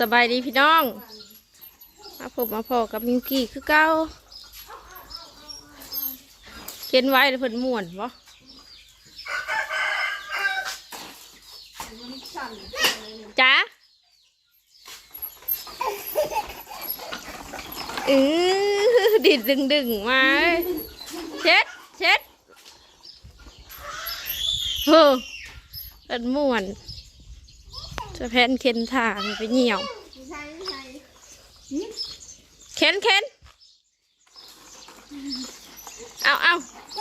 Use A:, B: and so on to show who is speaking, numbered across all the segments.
A: สบายดีพี่น้อง มาพบมาพอกับมิวกี้คือเก้าเขียนไว้แล้วเพิ่นม่วนบ่จ้าอือดิดดึงดึงมาเช็ดเช็ดโอ้เพิ่นม่วน จะแพนเข็นทางไปเหี่ยวเข็นเข็นเอาเอา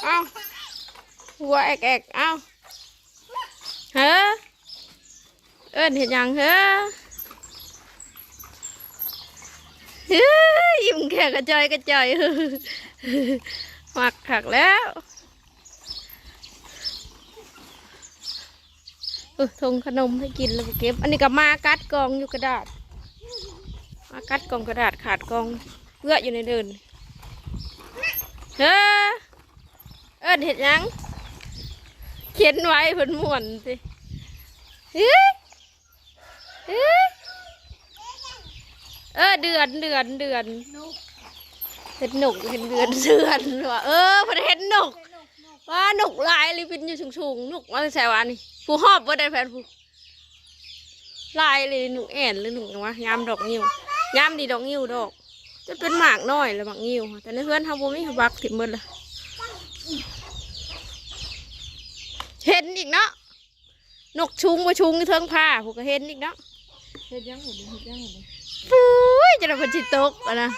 A: เอาหัวแอกแอกเอาเฮ้อเอิ้นเห็นยังเฮ้อเฮ้ยยิ้มแค่กระจอยกระจอยหมักถักแล้ว เออทงขนมให้กินแล้วก็เก็บ อันนี้ก็มากัดกองอยู่กระดาษ มากัดกองกระดาษขาดกองเพื่ออยู่ในเดินเฮ้อเอิ้นเห็ดหยัง เขียนไว้เพิ่นม่วนสิเฮ้ยเฮ้ยเออเดือนเดือนเดือนเห็ดหนกเห็นเดือนเดือนว่ะเออเพิ่นเห็นหนก ว่าหนกลายเลยเป็นอยู่สูงๆหนกมาแซวอันนี้ผู้หอบว่าได้แฟนผู้ลายเลยหนุกแอนหรือหนุกวะยามดอกนิ้วยามดีดอกนิ้วดอก จะเป็นหมากน้อยแล้วหมากนิ้วแต่ในเพื่อนทำบุมีบักถิ่มหมดเลยเห็นอีกเนาะนกชุงมาชุงเทิงผ้าผูกก็เห็นอีกเนาะ
B: เฮ็ดยังหมดเลยเฮ็ดยังหมดเลย
A: ปุ้ยจะได้พันจิตกอะนะ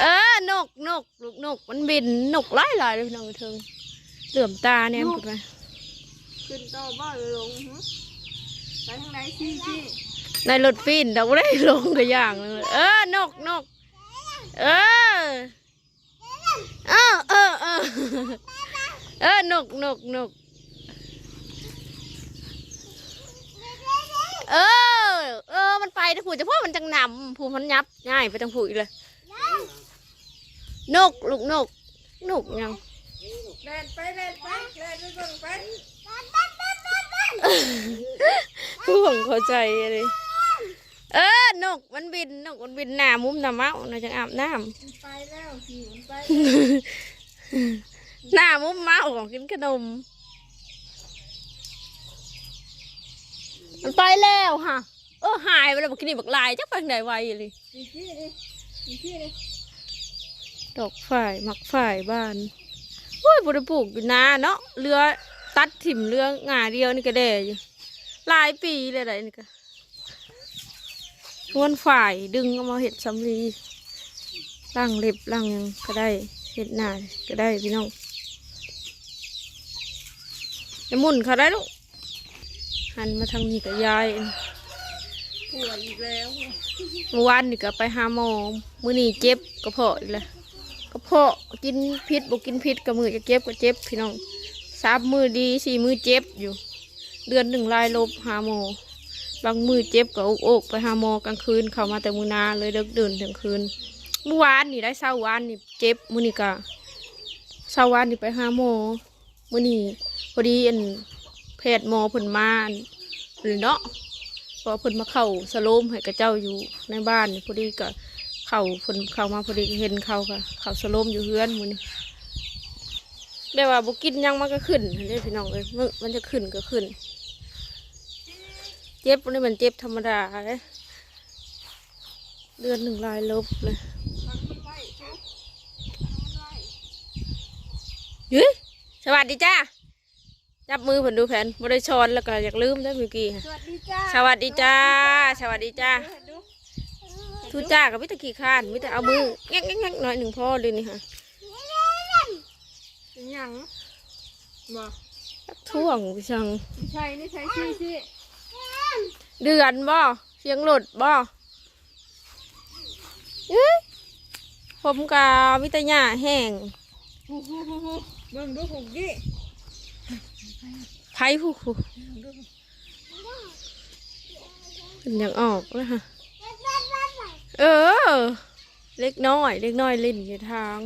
A: เออนกนกลูกนกมันบินนกหลายหลายเลยน้องเทิง เหลื่อมตาเนี่ยมันไป
B: ขึ้นต่อบ่หรือลงหึไปทางไหนชี้ชี้
A: ในรถฟินเราไม่ได้ลงกับอย่างเลยเออนกนกเออเออเออเออเออนกนกนกเออ เออ มันไปนะผู้จะพ่อมันจังนำผู้มันยับง่ายไปทางผู้อีกเลยนกลูกนกนกยัง
B: เล่นไปเล่นไปเล่นไปเบิ่งไป
A: ผู้ผมเข้าใจเลยเออนกมันบินนกมันบินหน้ามุมหน้าเมาน่าจะอาบน้
B: มันไปแล้วขี่มันไปำ
A: หน้ามุมเมาของกินขนม มันไปแล้วฮะเออหายไปแล้วบักนี่บักลายจักไปทางไหนไวเลย
B: ชี้ชี้ดิชี้ชี้ดิ
A: ดอกฝ่ายมักฝ่ายบ้านโอ้ยบริปลูกอยู่นาเนาะเรือตัดถิ่มเรืองาเดียวนี่ก็ได้อยู่หลายปีเลยอะไรนี่ก็ทวนฝ่ายดึงเอามาเห็ดสำลีล่างเล็บล่างหยังก็ได้เห็ดหน้าก็ได้พี่น้องจะหมุนเขาได้ลูกหันมาทางนี้กับยาย
B: ป่วยอีกแล้ว
A: เมื่อวานนี่ก็ไปหาหมอมื้อนี้เจ็บกระเพาะอีกแล้วก ระเพาะกินพิษบ่กินพิษกับมือจะเจ็บก็เจ็บพี่น้องสามมือดีสี่มือเจ็บอยู่ เดือนหนึ่งลายลบหาหมบางมือเจ็บก็อกอกไปหาหมกลางคืนเข้ามาแต่มือนาเลยเลิกเดินถึงคืนเมื่อวานนี่ได้เช้าวานนี่เจ็บมือนี้ก็เช้าวานนี่ไปหาหมมือนี้พอดีอันแพทย์หมอเพิ่นมาหรือเนาะพอเพิ่นมาเข้าสโลมให้กับเจ้าอยู่ในบ้านพอดีก็ เข้าเพิ่นเข้ามาพอดีก็เห็นเขาค่ะเข้าสโลมอยู่เฮือนมื้อนี้แบบว่าบ่กินหยังมันก็ขึ้นเด้พี่น้องเอ้ยมันมันจะขึ้นก็ขึ้น เจ็บนี่มันเจ็บธรรมดาเด้เดือนหนึ่งลายลบเลย
B: มันมันไว้ชุบมันไว้
A: เฮ้ยสวัสดีจ้าจับมือเพิ่นดูแผนบ่ได้ช้อนแล้วก็อยากลืมได้อเมื่อกี้ค่ะ
B: สวัสดีจ้า
A: สวัสดีจ้าสวัสดีจ้า
B: ดู
A: ทุจ้ากับมิตรขี้ข้านมิตรเอามือแง่งแง่งแง่งหน่อยหนึ่งพ่อเลยนี่ค่ะ
B: เป็นหยังบ่
A: ท่วงพี่ชัง
B: ไม่ใช่ไม่ใช่ชี้ชี้
A: เดือนบ่เสียงหลดบ่เอ้ยผมกามิตรหญ้าแห้ง
B: ฮู้ฮู้ฮู้ฮู้เบิ่งดูหุกดิ
A: ไผ่ผู้ผู้เป็นอย่างออกแล้วค่ะ เออ เล็กน้อย เล็กน้อยเล่นอยู่ทาง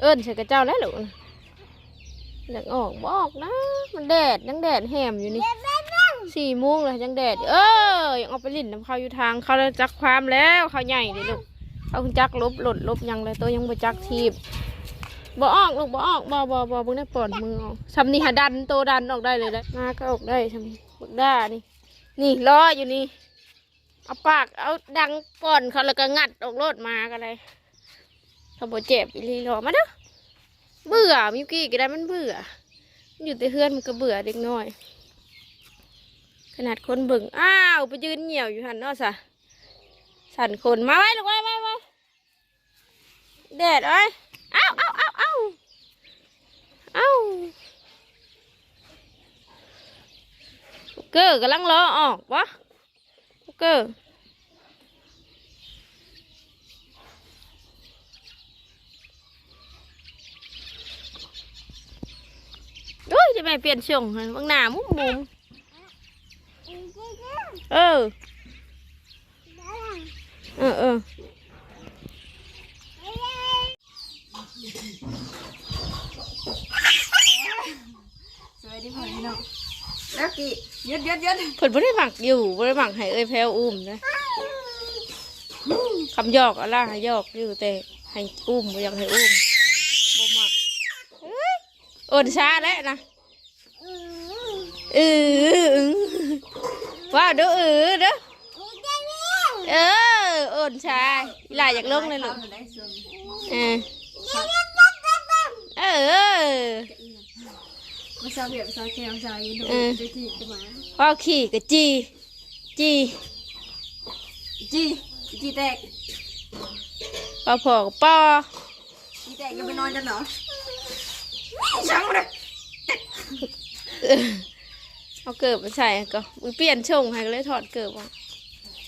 A: เอิ้นใส่กระเจ้าแล้วหรออยากออกบอกนะ มันแดดยังแดดแหมอยู่นี่สี่โมงเลยยังแดด เออยังเอาไปลิ่นน้ำเขาอยู่ทางเขาเลยจักความแล้วเขาใหญ่เลยลูกเขาคุณจักลบหลดลบยังเลยตัวยังบ่จักทีบบ่ออกลูกบ่ออกบ่บ่บ่เบิ่งได้ปอดมือออกทำนี่หาดันโตดันออกได้เลยได้มาก็ออกได้ทำนี่บักด้านี่นี่รออยู่นี่ เอาปากเอาดังป่อนเขาแล้วก็งัดออกรถมากันเลยเขาบ่เจ็บอีหลีรอมาเด้อเบื่อมิวกี้ก็ได้มันเบื่อ อยู่แต่เฮือนมันก็เบื่อเด็กน้อย ขนาดคนเบิ่งอ้าวไปยืนเหี่ยวอยู่หันเนาะสะสั่นคนมาไว้ลูกไว้ไว้ไว้แดดเอ้เอ้าเอ้าเอ้าเอ้าเอ้าเกอร์กำลังรอออกวะ เกอร์โอ้ยจะไม่เปลี่ยนช่อ งให้บางหน้ามุมมุมเออเออเออ
B: สวัสดีพ่อพี่น้องแล้วกี่ยึดยึดยึด
A: เพิ่นบ่ได้หมักอยู่บ่ได้หมักให้เอ้ยแพรวอุ้มนะคำหยอกอะไรให้หยอกอยู่แต่ให้อุ้มบ่อยากให้อุ้มบ่หมักเอ้ยโอนช้าแล้วนะเอออึ้งว้าวเด้อเออเด้อเออโอนช้าอีหลายอยากลงเลยลูก
B: ได้ส่วน
A: เออเออ
B: มาซาเบียบซาแก้วซายีดู
A: เออ
B: จะจีจะมา
A: พ่อขี่กับจีจี
B: จีจีแตก
A: พ่อพ่อกับป้อ
B: จีแตกยังไปนอนกันเหรอช่างมันเลย
A: เออเอาเกิบมาใส่ก็มึงเปลี่ยนชงให้ก็เลยถอดเกิบอะ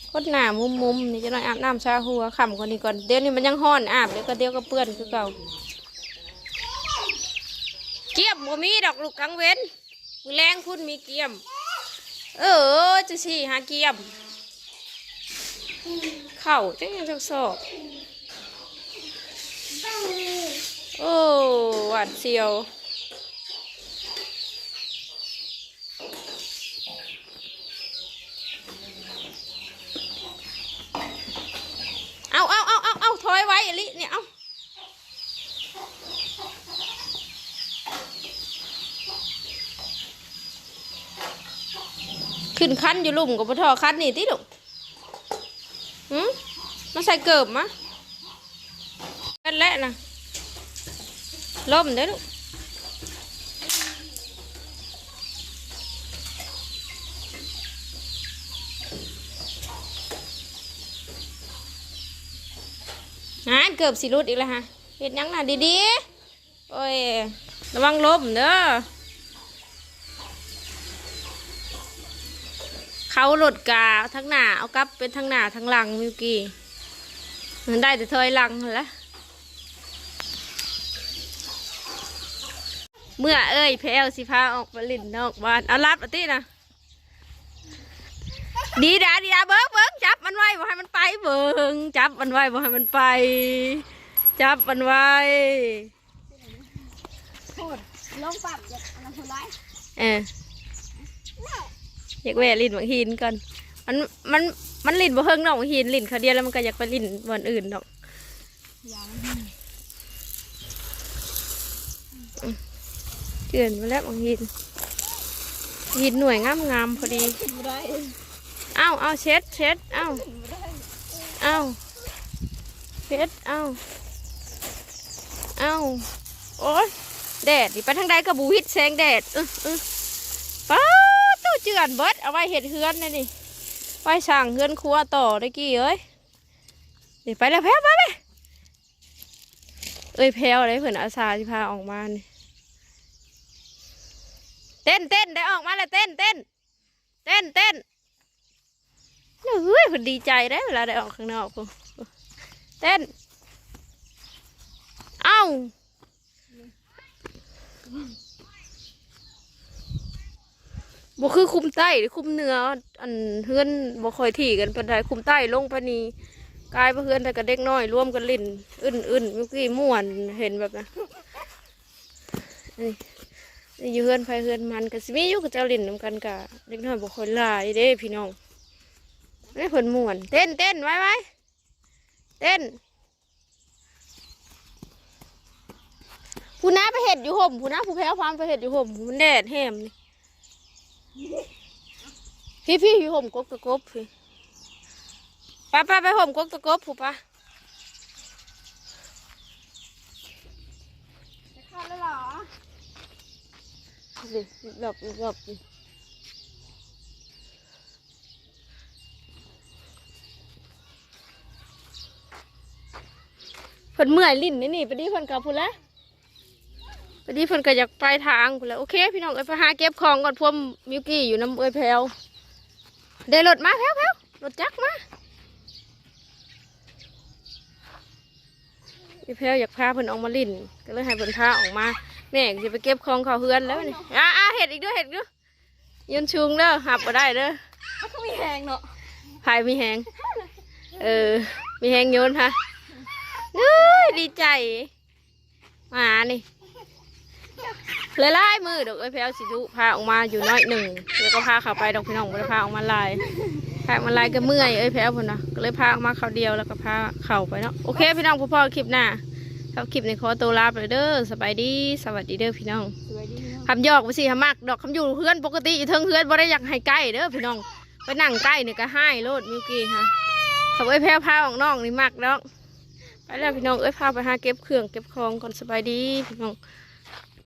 A: โคตรหนามุมมุมๆนี่จะหน่อยอาบน้ำชาหัวขำกว่านี้ก่อนเดี๋ยวนี้มันยังห้อนอาบเดี๋ยวก็เดี๋ยวก็เปื้อนคือเก่า เกียมบ่มีดอกลูกกังเว้นมือแรงพุ่นมีเกียม เออจะสิหาเกียม เข่าจังยังจะสอบโอ้หวาดเสียวเอาเอาเอาเอาเอาถอยไว้อลิเนี่ยเอา ขึ้นคันอยู่ลุ่มกับปทอคันนี่ติลูกหืมมาใส่เกิบมะกันแหละนะล่มเด้อลูกหาเกือบสิรุดอีกแล้วฮะเห็ดยังน่ะดีๆ โอ้ย ระวังล้มเด้อ เขาหลดกาทั้งหน้าเอากลับเป็นทั้งหน้าทั้งหลังมิวกี้มันได้แต่ถอยหลังหั่นแหละเมื่อเอ้ยแพลวสิพาออกไปลินนอกบ้านเอารับเอาตินะดีดาดีดาเบิ้งเบิ้งจับมันไว้บ่ให้มันไปเบิ้งจับมันไว้บ่ให้มันไป จับมันไว้
B: พูดลงปั๊บอยากอันนั้นคนร้าย
A: เออ อยากแวะลินบางหินก่อนมันมันมันลินบ่เฮิงนอกบางหินลินเขาเดียวแล้วมันก็อยากไปลินบอนอื่นดอกเกือนมาแล้วบางหินหินหน่วยงามงามๆพอดีเอ้าเอาเช็ดเช็ดเอ้าเอ้าเช็ดเอ้าเอ้าโอ๊ยแดดไปทางใดกระบูฮิตแสงแดดเออเออ เจือนเบิดเอาไว้เห็ดเฮือนนะนี่ไว้สั่งเฮือนครัวต่อได้กี่เอ้ยเดี๋ยวไปแล้วแพ้ไปไปเอ้ยแพ้วเลยเผื่อนอาสาที่พาออกมานี่เต้นเต้นได้ออกมาแล้วเต้นเต้นเต้นเต้นเฮ้ยคนดีใจได้เวลาได้ออกข้างนอกเต้น เอ้า บ่คือคุมใต้หรือคุมเหนืออันเฮือนบ่ค่อยถี่กันปานใดคุมใต้ลงปานนี้กลายไปเฮือนแต่กับเด็กน้อยร่วมกันเล่นอึนอึนเมื่อกี้ม่วนเห็นแบบนะนี่อยู่เฮือนไฟเฮือนมันก็สิมีอยู่กับเจ้าลินนำกันกะเล็กน้อยบ่ค่อยหลายเด้พี่น้องนี่เพิ่นม่วน เต้นเต้นไว้ไว้เต้นผู้น้าไปเห็ดอยู่ห่มผู้น้าผู้แพ้วามไปเห็ดอยู่ห่มมันแดดแหมนี่ พี่พี่อยู่ห่มกกตะกบพี่ไป้าป้าไปห่มกกตะกบผู้ป้า
B: จะเข้าแล้วเหรอ
A: สิหลบหลบเพิ่นเมื่อยลิ้นนี่นี่ไปดีเพิ่นกับพูนละไปดีเพิ่นก็อยากไปทางพูนละโอเค พี่น้องเอ้ยไปหาเก็บของก่อนพวมมิวกี้อยู่น้ำเอ้ยแพลว ได้รถมาแพลวแพลวรถจักรมาเอ้ยแพลวอยากพาเพิ่นออกมาลิ้นก็เลยให้เพิ่นพาออกมาแม่ก็จะไปเก็บของเขาเฮือนแล้วนี่อ่าอ่าเห็ดอีกเด้วยเห็ดอีกเด้วยยืนชุงเด้อหับก็ได้เด้อ
B: มันก็มีแหงเนาะ
A: พายมีแหงเออ มีแหงโยนฮะเอ้ยดีใจหมานี่ เลยไล่มือดอกเอ้ยแพลวสิดุพาออกมาอยู่น้อยหนึ่งแล้วก็พาเขาไปดอกพี่น้องไม่ได้พาออกมาลายพาออกมาลายก็เมื่อยเอ้ยแพลวพุ่นนะก็เลยพาออกมาเขาเดียวแล้วก็พาเข่าไปเนาะโอเค พี่น้องพ่อๆคลิปหน้าครับคลิปในขอตัวลาไปเลเด้อสบายดีสวัสดีเด้อพี่น้องคำหยอกไปสิคำมักดอกคำอยู่เพื่อนปกติอยู่เทิงเพื่อนบ่ได้อยากให้ใกล้เด้อพี่น้องไปนั่งใกล้เนี่ยก็ให้โลดมิวกี้ฮะขับเอ้ยแพ้วพาออกน้องนี่มักดอกไปแล้วพี่น้องเอ้ยพาไปหาเก็บเครื่องเก็บของก่อนสบายดีพี่น้อง